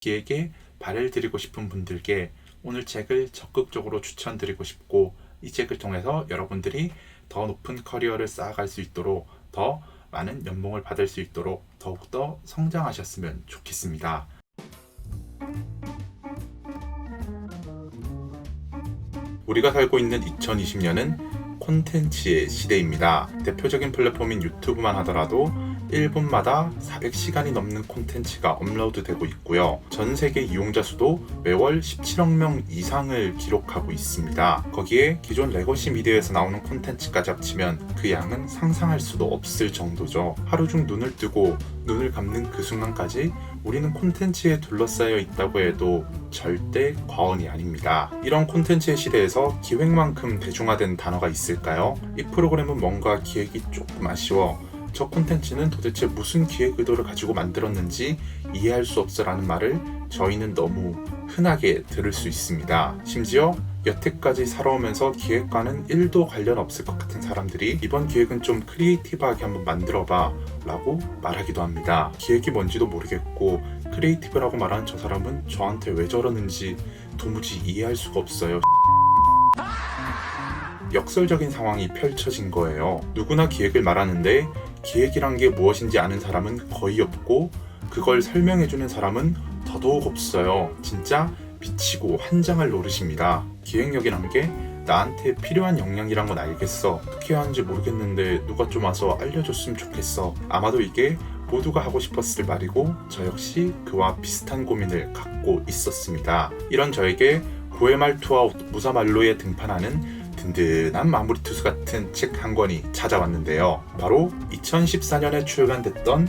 기획에 발을 드리고 싶은 분들께 오늘 책을 적극적으로 추천드리고 싶고 이 책을 통해서 여러분들이 더 높은 커리어를 쌓아갈 수 있도록 더 많은 연봉을 받을 수 있도록 더욱더 성장하셨으면 좋겠습니다. 우리가 살고 있는 2020년은 콘텐츠의 시대입니다. 대표적인 플랫폼인 유튜브만 하더라도 1분마다 400시간이 넘는 콘텐츠가 업로드되고 있고요. 전 세계 이용자 수도 매월 17억 명 이상을 기록하고 있습니다. 거기에 기존 레거시 미디어에서 나오는 콘텐츠까지 합치면 그 양은 상상할 수도 없을 정도죠. 하루 중 눈을 뜨고 눈을 감는 그 순간까지 우리는 콘텐츠에 둘러싸여 있다고 해도 절대 과언이 아닙니다. 이런 콘텐츠의 시대에서 기획만큼 대중화된 단어가 있을까요? 이 프로그램은 뭔가 기획이 조금 아쉬워. 저 콘텐츠는 도대체 무슨 기획 의도를 가지고 만들었는지 이해할 수 없어라는 말을 저희는 너무 흔하게 들을 수 있습니다. 심지어 여태까지 살아오면서 기획과는 1도 관련 없을 것 같은 사람들이 이번 기획은 좀 크리에이티브하게 한번 만들어봐 라고 말하기도 합니다. 기획이 뭔지도 모르겠고 크리에이티브라고 말하는 저 사람은 저한테 왜 저러는지 도무지 이해할 수가 없어요. 역설적인 상황이 펼쳐진 거예요. 누구나 기획을 말하는데 기획이란 게 무엇인지 아는 사람은 거의 없고 그걸 설명해주는 사람은 더더욱 없어요. 진짜 미치고 환장할 노릇입니다. 기획력이란 게 나한테 필요한 역량이란 건 알겠어. 어떻게 하는지 모르겠는데 누가 좀 와서 알려줬으면 좋겠어. 아마도 이게 모두가 하고 싶었을 말이고 저 역시 그와 비슷한 고민을 갖고 있었습니다. 이런 저에게 고해 말투와 무사말로에 등판하는 든든한 마무리 투수 같은 책 한 권이 찾아왔는데요. 바로 2014년에 출간됐던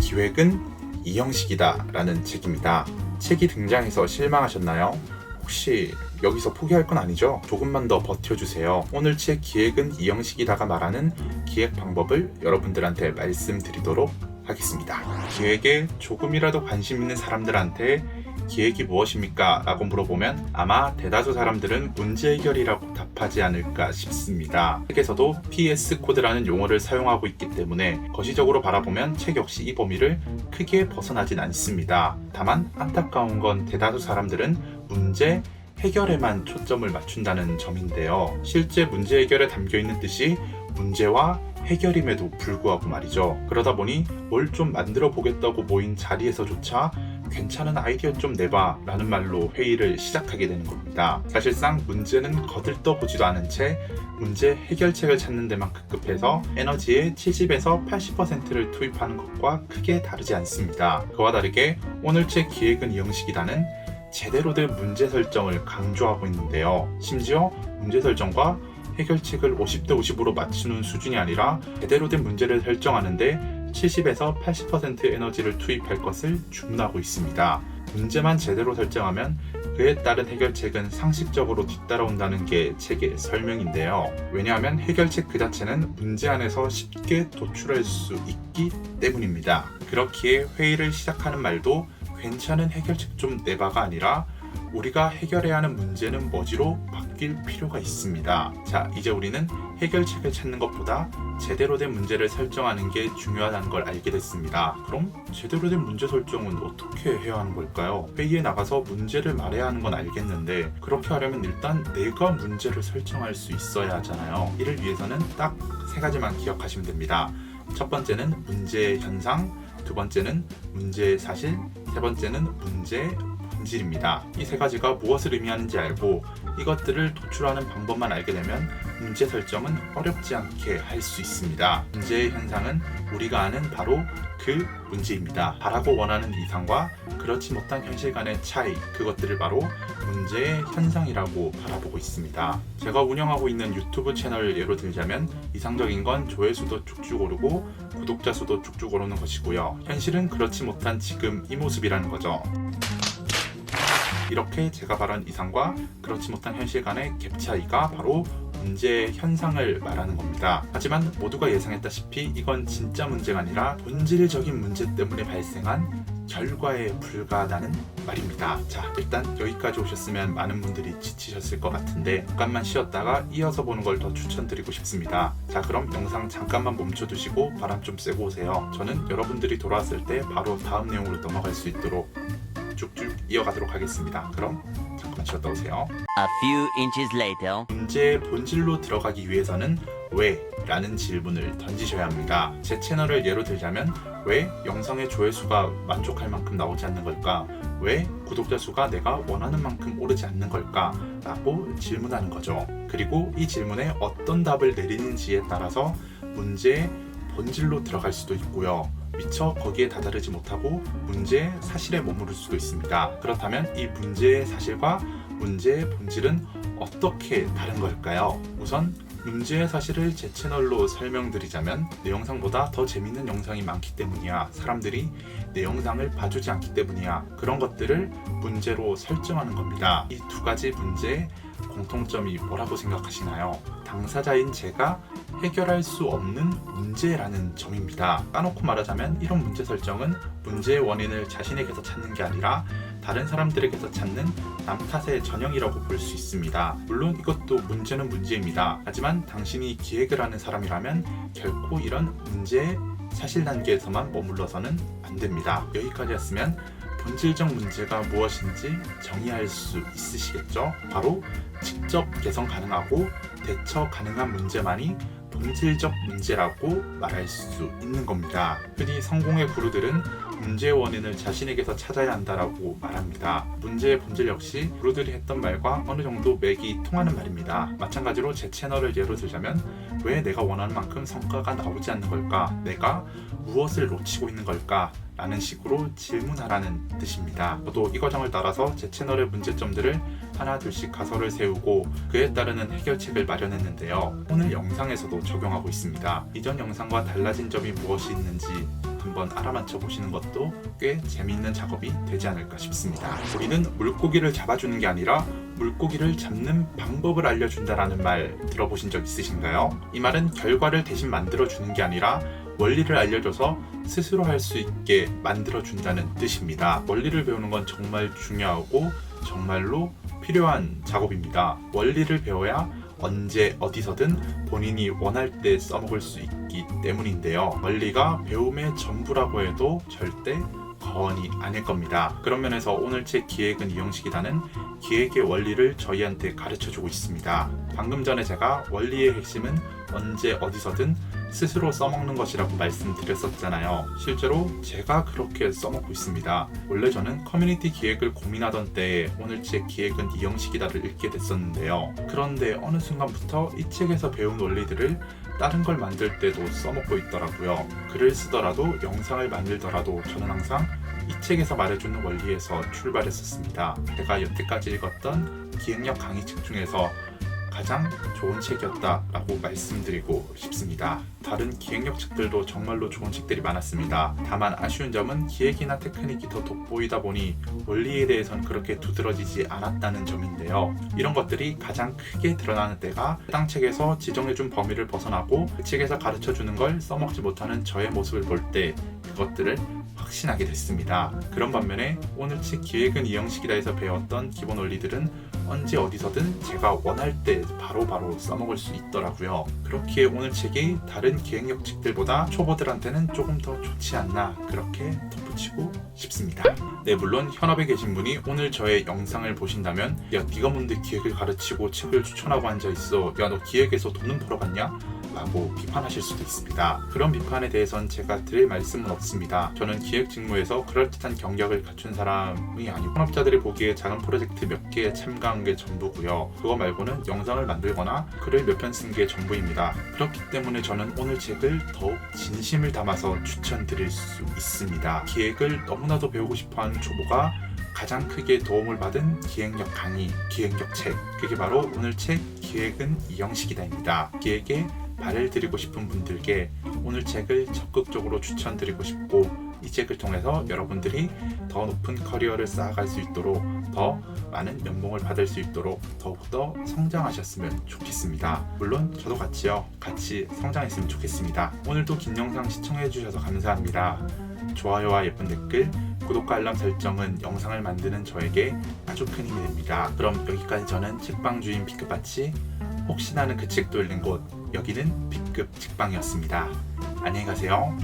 기획은 이 형식이다 라는 책입니다. 책이 등장해서 실망하셨나요? 혹시 여기서 포기할 건 아니죠? 조금만 더 버텨주세요. 오늘 책 기획은 이 형식이다가 말하는 기획 방법을 여러분들한테 말씀드리도록 하겠습니다. 기획에 조금이라도 관심 있는 사람들한테 기획이 무엇입니까? 라고 물어보면 아마 대다수 사람들은 문제 해결이라고 답하지 않을까 싶습니다. 책에서도 PS 코드라는 용어를 사용하고 있기 때문에 거시적으로 바라보면 책 역시 이 범위를 크게 벗어나진 않습니다. 다만 안타까운 건 대다수 사람들은 문제 해결에만 초점을 맞춘다는 점인데요. 실제 문제 해결에 담겨 있는 뜻이 문제와 해결임에도 불구하고 말이죠. 그러다 보니 뭘 좀 만들어 보겠다고 모인 자리에서조차 괜찮은 아이디어 좀 내봐 라는 말로 회의를 시작하게 되는 겁니다. 사실상 문제는 거들떠 보지도 않은 채 문제 해결책을 찾는 데만 급급해서 에너지의 70에서 80%를 투입하는 것과 크게 다르지 않습니다. 그와 다르게 오늘 책 기획은 이 형식이라는 제대로 된 문제 설정을 강조하고 있는데요. 심지어 문제 설정과 해결책을 50대 50으로 맞추는 수준이 아니라 제대로 된 문제를 설정하는데 70에서 80% 에너지를 투입할 것을 주문하고 있습니다. 문제만 제대로 설정하면 그에 따른 해결책은 상식적으로 뒤따라온다는 게 책의 설명인데요. 왜냐하면 해결책 그 자체는 문제 안에서 쉽게 도출할 수 있기 때문입니다. 그렇기에 회의를 시작하는 말도 괜찮은 해결책 좀 내봐가 아니라 우리가 해결해야 하는 문제는 뭐지로 바뀔 필요가 있습니다. 자, 이제 우리는 해결책을 찾는 것보다 제대로 된 문제를 설정하는 게 중요하다는 걸 알게 됐습니다. 그럼 제대로 된 문제 설정은 어떻게 해야 하는 걸까요? 회의에 나가서 문제를 말해야 하는 건 알겠는데 그렇게 하려면 일단 내가 문제를 설정할 수 있어야 하잖아요. 이를 위해서는 딱 세 가지만 기억하시면 됩니다. 첫 번째는 문제 현상, 두 번째는 문제 사실, 세 번째는 문제 본질입니다. 이 세 가지가 무엇을 의미하는지 알고 이것들을 도출하는 방법만 알게 되면 문제 설정은 어렵지 않게 할 수 있습니다. 문제의 현상은 우리가 아는 바로 그 문제입니다. 바라고 원하는 이상과 그렇지 못한 현실 간의 차이, 그것들을 바로 문제의 현상이라고 바라보고 있습니다. 제가 운영하고 있는 유튜브 채널 예로 들자면 이상적인 건 조회수도 쭉쭉 오르고 구독자 수도 쭉쭉 오르는 것이고요. 현실은 그렇지 못한 지금 이 모습이라는 거죠. 이렇게 제가 말한 이상과 그렇지 못한 현실 간의 갭 차이가 바로 문제의 현상을 말하는 겁니다. 하지만 모두가 예상했다시피 이건 진짜 문제가 아니라 본질적인 문제 때문에 발생한 결과에 불과하다는 말입니다. 자, 일단 여기까지 오셨으면 많은 분들이 지치셨을 것 같은데 잠깐만 쉬었다가 이어서 보는 걸 더 추천드리고 싶습니다. 자, 그럼 영상 잠깐만 멈춰두시고 바람 좀 쐬고 오세요. 저는 여러분들이 돌아왔을 때 바로 다음 내용으로 넘어갈 수 있도록 쭉쭉 이어가도록 하겠습니다. 그럼 잠깐만 쉬었다 오세요. A few inches later. 문제의 본질로 들어가기 위해서는 왜? 라는 질문을 던지셔야 합니다. 제 채널을 예로 들자면 왜 영상의 조회수가 만족할 만큼 나오지 않는 걸까? 왜 구독자 수가 내가 원하는 만큼 오르지 않는 걸까? 라고 질문하는 거죠. 그리고 이 질문에 어떤 답을 내리는지에 따라서 문제의 본질로 들어갈 수도 있고요. 미처 거기에 다다르지 못하고 문제의 사실에 머무를 수도 있습니다. 그렇다면 이 문제의 사실과 문제의 본질은 어떻게 다른 걸까요? 우선 문제의 사실을 제 채널로 설명드리자면 내 영상보다 더 재밌는 영상이 많기 때문이야. 사람들이 내 영상을 봐주지 않기 때문이야. 그런 것들을 문제로 설정하는 겁니다. 이 두 가지 문제의 공통점이 뭐라고 생각하시나요? 당사자인 제가 해결할 수 없는 문제라는 점입니다. 까놓고 말하자면 이런 문제 설정은 문제의 원인을 자신에게서 찾는 게 아니라 다른 사람들에게서 찾는 남 탓의 전형이라고 볼 수 있습니다. 물론 이것도 문제는 문제입니다. 하지만 당신이 기획을 하는 사람이라면 결코 이런 문제의 사실 단계에서만 머물러서는 안 됩니다. 여기까지였으면 본질적 문제가 무엇인지 정의할 수 있으시겠죠? 바로 직접 개선 가능하고 대처 가능한 문제만이 본질적 문제라고 말할 수 있는 겁니다. 흔히 성공의 구루들은 문제의 원인을 자신에게서 찾아야 한다라고 말합니다. 문제의 본질 역시 구루들이 했던 말과 어느 정도 맥이 통하는 말입니다. 마찬가지로 제 채널을 예로 들자면 왜 내가 원하는 만큼 성과가 나오지 않는 걸까? 내가 무엇을 놓치고 있는 걸까? 라는 식으로 질문하라는 뜻입니다. 저도 이 과정을 따라서 제 채널의 문제점들을 하나 둘씩 가설을 세우고 그에 따르는 해결책을 마련했는데요. 오늘 영상에서도 적용하고 있습니다. 이전 영상과 달라진 점이 무엇이 있는지 한번 알아맞혀 보시는 것도 꽤 재미있는 작업이 되지 않을까 싶습니다. 우리는 물고기를 잡아주는 게 아니라 물고기를 잡는 방법을 알려준다라는 말 들어보신 적 있으신가요? 이 말은 결과를 대신 만들어주는 게 아니라 원리를 알려줘서 스스로 할 수 있게 만들어준다는 뜻입니다. 원리를 배우는 건 정말 중요하고 정말로 필요한 작업입니다. 원리를 배워야 언제 어디서든 본인이 원할 때 써먹을 수 있기 때문인데요. 원리가 배움의 전부라고 해도 절대 거언이 아닐 겁니다. 그런 면에서 오늘 제 기획은 이형식이라는 기획의 원리를 저희한테 가르쳐 주고 있습니다. 방금 전에 제가 원리의 핵심은 언제 어디서든 스스로 써먹는 것이라고 말씀드렸었잖아요. 실제로 제가 그렇게 써먹고 있습니다. 원래 저는 커뮤니티 기획을 고민하던 때에 오늘 제 기획은 이 형식이다를 읽게 됐었는데요. 그런데 어느 순간부터 이 책에서 배운 원리들을 다른 걸 만들 때도 써먹고 있더라고요. 글을 쓰더라도 영상을 만들더라도 저는 항상 이 책에서 말해주는 원리에서 출발했었습니다. 제가 여태까지 읽었던 기획력 강의책 중에서 가장 좋은 책이었다라고 말씀드리고 싶습니다. 다른 기획력 책들도 정말로 좋은 책들이 많았습니다. 다만 아쉬운 점은 기획이나 테크닉이 더 돋보이다 보니 원리에 대해선 그렇게 두드러지지 않았다는 점인데요. 이런 것들이 가장 크게 드러나는 때가 해당 책에서 지정해준 범위를 벗어나고 그 책에서 가르쳐주는 걸 써먹지 못하는 저의 모습을 볼 때 그것들을 확신하게 됐습니다. 그런 반면에 오늘 책 기획은 이 형식이다에서 배웠던 기본 원리들은 언제 어디서든 제가 원할 때 바로바로 써먹을 수 있더라고요. 그렇기에 오늘 책이 다른 기획력 책들보다 초보들한테는 조금 더 좋지 않나 그렇게 덧붙이고 싶습니다. 네 물론 현업에 계신 분이 오늘 저의 영상을 보신다면 야 네가 뭔데 기획을 가르치고 책을 추천하고 앉아있어 야 너 기획에서 돈은 벌어봤냐? 라고 비판하실 수도 있습니다. 그런 비판에 대해선 제가 드릴 말씀은 없습니다. 저는 기획 직무에서 그럴듯한 경력을 갖춘 사람이 아니고 현업자들이 보기에 작은 프로젝트 몇 개에 참가한 게 전부고요. 그거 말고는 영상을 만들거나 글을 몇 편 쓴 게 전부입니다. 그렇기 때문에 저는 오늘 책을 더욱 진심을 담아서 추천드릴 수 있습니다. 기획을 너무나도 배우고 싶어하는 초보가 가장 크게 도움을 받은 기획력 강의, 기획력 책. 그게 바로 오늘 책 기획은 이 형식이다입니다. 기획에 발을 드리고 싶은 분들께 오늘 책을 적극적으로 추천드리고 싶고 이 책을 통해서 여러분들이 더 높은 커리어를 쌓아갈 수 있도록 더 많은 연봉을 받을 수 있도록 더욱더 성장하셨으면 좋겠습니다. 물론 저도 같이요. 같이 성장했으면 좋겠습니다. 오늘도 긴 영상 시청해주셔서 감사합니다. 좋아요와 예쁜 댓글, 구독과 알람 설정은 영상을 만드는 저에게 아주 큰 힘이 됩니다. 그럼 여기까지 저는 책방 주인 B급같이 혹시 나는 그 책도 읽는 곳 여기는 B급 책방이었습니다. 안녕히 가세요.